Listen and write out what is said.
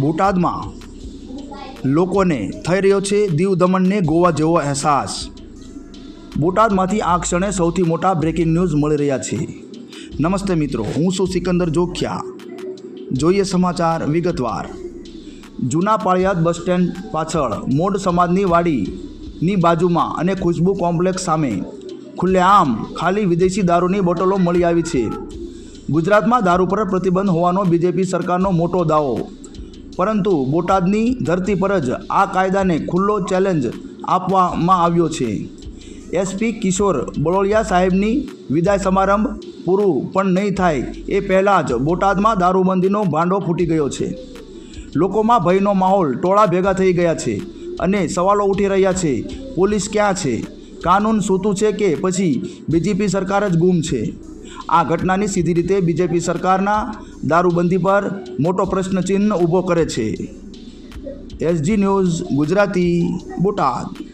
બોટાદમાં લોકોને થઈ રહ્યો છે દીવ દમણને ગોવા જેવો અહેસાસ. બોટાદમાંથી આ ક્ષણે સૌથી મોટા બ્રેકિંગ ન્યૂઝ મળી રહ્યા છે. નમસ્તે મિત્રો, હું છું સિકંદર જોખ્યા. જોઈએ સમાચાર વિગતવાર. જૂના પાળિયાદ બસ સ્ટેન્ડ પાછળ મોડ સમાજની વાડીની બાજુમાં અને ખુશ્બુ કોમ્પ્લેક્સ સામે ખુલ્લેઆમ ખાલી વિદેશી દારૂની બોટલો મળી આવી છે. ગુજરાતમાં દારૂ પર પ્રતિબંધ હોવાનો બીજેપી સરકારનો મોટો દાવો પરંતુ બોટાદની ધરતી પર જ આ કાયદાને ખુલ્લો ચેલેન્જ આપવામાં આવ્યો છે. એસપી કિશોર બળોલિયા સાહેબની વિદાય સમારંભ પૂરું પણ નહીં થાય એ પહેલાં જ બોટાદમાં દારૂબંધીનો ભાંડો ફૂટી ગયો છે. લોકોમાં ભયનો માહોલ ટોળા ભેગા થઈ ગયા છે અને સવાલો ઉઠી રહ્યા છે, પોલીસ ક્યાં છે? કાનૂન સૂતું છે કે પછી બીજેપી સરકાર જ ગુમ છે? આ ઘટનાની સીધી રીતે બીજેપી સરકારના દારૂબંધી પર મોટો પ્રશ્નચિહ્ન ઊભો કરે છે. SG news Gujarati Botad.